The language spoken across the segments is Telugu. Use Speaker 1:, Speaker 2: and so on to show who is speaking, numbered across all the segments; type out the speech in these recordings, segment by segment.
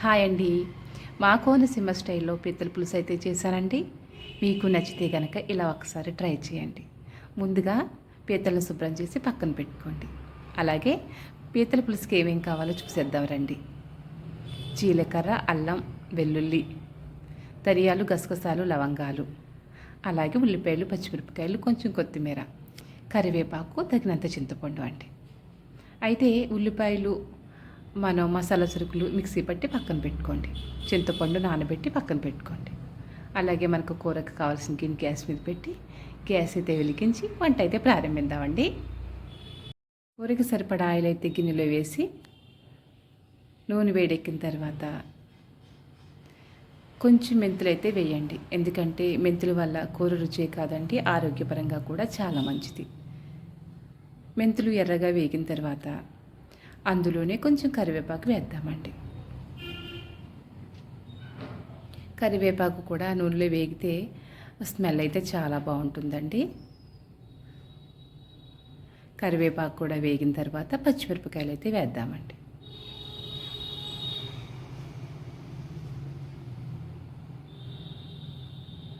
Speaker 1: హాయ్ అండి. మా కోనసీమ స్టైల్లో పీతల పులుసు అయితే చేశానండి మీకు నచ్చితే కనుక ఇలా ఒకసారి ట్రై చేయండి. ముందుగా పీతలను శుభ్రం చేసి పక్కన పెట్టుకోండి. అలాగే పీతల పులుసుకి ఏమేం కావాలో చూసేద్దాం రండి. జీలకర్ర అల్లం వెల్లుల్లి తరియాలు గసగసాలు లవంగాలు. అలాగే ఉల్లిపాయలు పచ్చిమిరపకాయలు కొంచెం కొత్తిమీర కరివేపాకు తగినంత చింతపండు అండి. అయితే ఉల్లిపాయలు మనం మసాలా సరుకులు మిక్సీ పట్టి పక్కన పెట్టుకోండి. చింతపండు నానబెట్టి పక్కన పెట్టుకోండి. అలాగే మనకు కూరకు కావాల్సిన గిన్నె గ్యాస్ మీద పెట్టి గ్యాస్ అయితే వెలిగించి వంట అయితే ప్రారంభిద్దామండి. కూరకి సరిపడా ఆయిల్ అయితే గిన్నెలో వేసి నూనె వేడెక్కిన తర్వాత కొంచెం మెంతులు అయితే వేయండి. ఎందుకంటే మెంతుల వల్ల కూర రుచే కాదండి ఆరోగ్యపరంగా కూడా చాలా మంచిది. మెంతులు ఎర్రగా వేగిన తర్వాత అందులోనే కొంచెం కరివేపాకు వేద్దామండి. కరివేపాకు కూడా నూనెలో వేగితే స్మెల్ అయితే చాలా బాగుంటుందండి. కరివేపాకు కూడా వేగిన తర్వాత పచ్చిమిరపకాయలు అయితే వేద్దామండి.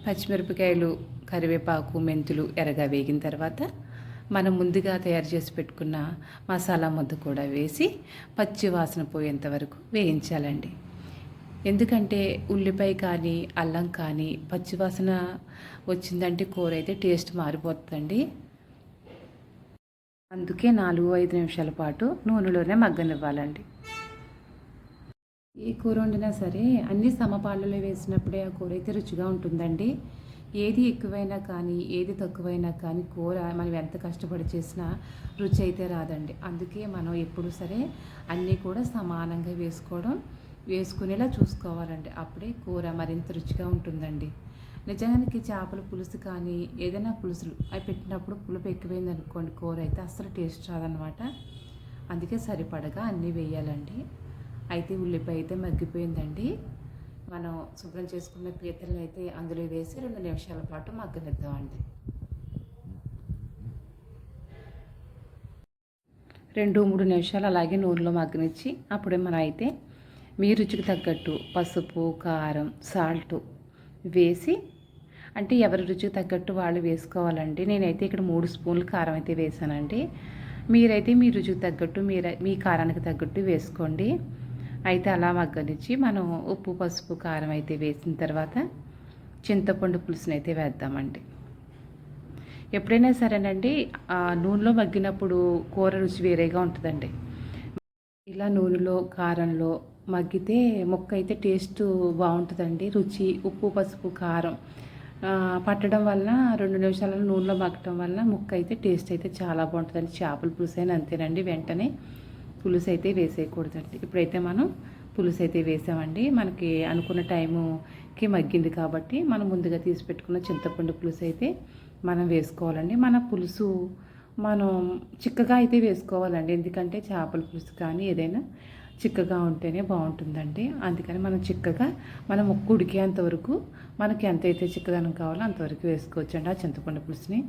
Speaker 1: పచ్చిమిరపకాయలు కరివేపాకు మెంతులు ఎర్రగా వేగిన తర్వాత మనం ముందుగా తయారు చేసి పెట్టుకున్న మసాలా ముద్ద కూడా వేసి పచ్చి వాసన పోయేంత వరకు వేయించాలండి. ఎందుకంటే ఉల్లిపాయ కానీ అల్లం కానీ పచ్చి వాసన వచ్చిందంటే కూర అయితే టేస్ట్ మారిపోతుందండి. అందుకే నాలుగు ఐదు నిమిషాల పాటు నూనెలోనే మగ్గనివ్వాలండి. ఏ కూర వండినా సరే అన్ని సమపాళ్ళలో వేసినప్పుడే ఆ కూర అయితే రుచిగా ఉంటుందండి. ఏది ఎక్కువైనా కానీ ఏది తక్కువైనా కానీ కూర మనం ఎంత కష్టపడి చేసినా రుచి అయితే రాదండి. అందుకే మనం ఎప్పుడు సరే అన్నీ కూడా సమానంగా వేసుకోవడం వేసుకునేలా చూసుకోవాలండి. అప్పుడే కూర మరింత రుచిగా ఉంటుందండి. నిజానికి చేపల పులుసు కానీ ఏదైనా పులుసులు అవి పెట్టినప్పుడు పులుపు ఎక్కువైంది అనుకోండి కూర అయితే అస్సలు టేస్ట్ రాదనమాట. అందుకే సరిపడగా అన్నీ వేయాలండి. అయితే ఉల్లిపాయ అయితే మగ్గిపోయిందండి. మనం శుభ్రం చేసుకున్న పీతలను అయితే అందులో వేసి రెండు నిమిషాల పాటు మగ్గనిద్దామండి. రెండు మూడు నిమిషాలు అలాగే నూనెలో మగ్గనిచ్చి అప్పుడే మనం అయితే మీ రుచికి తగ్గట్టు పసుపు కారం సాల్ట్ వేసి అంటే ఎవరి రుచికి తగ్గట్టు వాళ్ళు వేసుకోవాలండి. నేనైతే ఇక్కడ మూడు స్పూన్లు కారం అయితే వేసానండి. మీరైతే మీ రుచికి తగ్గట్టు మీరు మీ కారానికి తగ్గట్టు వేసుకోండి. అయితే అలా మగ్గనిచ్చి మనం ఉప్పు పసుపు కారం అయితే వేసిన తర్వాత చింతపండు పులుసుని అయితే వేద్దామండి. ఎప్పుడైనా సరేనండి నూనెలో మగ్గినప్పుడు కూర రుచి వేరేగా ఉంటుందండి. ఇలా నూనెలో కారంలో మగ్గితే ముక్క అయితే టేస్ట్ బాగుంటుందండి రుచి. ఉప్పు పసుపు కారం పట్టడం వలన రెండు నిమిషాల నూనెలో మగ్గటం వలన ముక్క అయితే టేస్ట్ అయితే చాలా బాగుంటుందండి. చేపల పులుసు అయినా అంతేనండి వెంటనే. పులుసు అయితే వేసేయకూడదండి. ఇప్పుడైతే మనం పులుసు అయితే వేసామండి మనకి అనుకున్న టైముకి మగ్గింది కాబట్టి మనం ముందుగా తీసి పెట్టుకున్న చింతపండు పులుసు అయితే మనం వేసుకోవాలండి. మన పులుసు మనం చిక్కగా అయితే వేసుకోవాలండి. ఎందుకంటే చేపల పులుసు కానీ ఏదైనా చిక్కగా ఉంటేనే బాగుంటుందండి. అందుకని మనం చిక్కగా మనం ముక్కు ఉడికేంత వరకు మనకి ఎంతైతే చిక్కదనం కావాలో అంతవరకు వేసుకోవచ్చండి ఆ చింతపండు పులుసుని.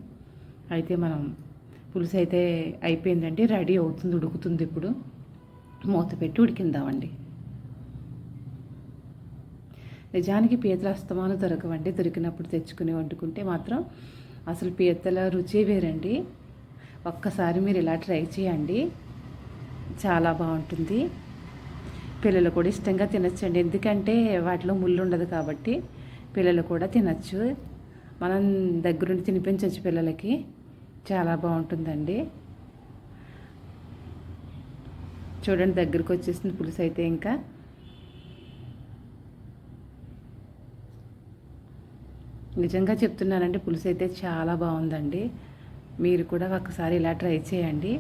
Speaker 1: అయితే మనం పులుసు అయితే అయిపోయిందండి రెడీ అవుతుంది ఉడుకుతుంది ఇప్పుడు. మూత పెట్టి ఉడికిందామండి. నిజానికి పీతల అస్తమానం దొరకవండి దొరికినప్పుడు తెచ్చుకుని వండుకుంటే మాత్రం అసలు పీతల రుచి వేరండి. ఒక్కసారి మీరు ఇలా ట్రై చేయండి చాలా బాగుంటుంది. పిల్లలు కూడా ఇష్టంగా తినచ్చండి ఎందుకంటే వాటిలో ముళ్ళు ఉండదు కాబట్టి పిల్లలు కూడా తినచ్చు. మనం దగ్గరుండి తినిపించవచ్చు పిల్లలకి. చాలా బాగుంటుందండి. చూడండి దగ్గరికి వచ్చేసింది పులుసు అయితే ఇంకా. నిజంగా చెప్తున్నానండి పులుసు అయితే చాలా బాగుందండి. మీరు కూడా ఒకసారి ఇలా ట్రై చేయండి.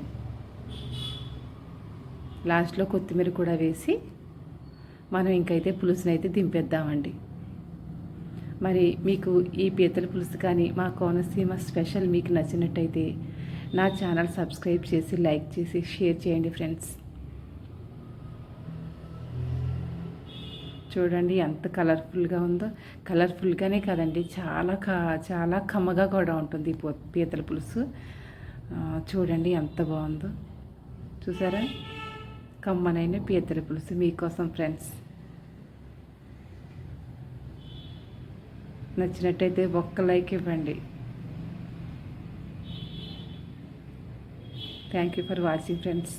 Speaker 1: లాస్ట్లో కొత్తిమీర కూడా వేసి మనం ఇంకైతే పులుసుని అయితే దింపేద్దామండి. మరి మీకు ఈ పీతల పులుసు కానీ మా కోనసీమ స్పెషల్ మీకు నచ్చినట్టయితే నా ఛానల్ సబ్స్క్రైబ్ చేసి లైక్ చేసి షేర్ చేయండి ఫ్రెండ్స్. చూడండి ఎంత కలర్ఫుల్గా ఉందో. కలర్ఫుల్గానే కదండి చాలా కా చాలా కమ్మగా కూడా ఉంటుంది పీతల పులుసు. చూడండి ఎంత బాగుందో. చూసారా? కమ్మనైన పీతల పులుసు మీకోసం ఫ్రెండ్స్. నచ్చినట్టయితే ఒక్క లైక్ ఇవ్వండి. Thank you for watching friends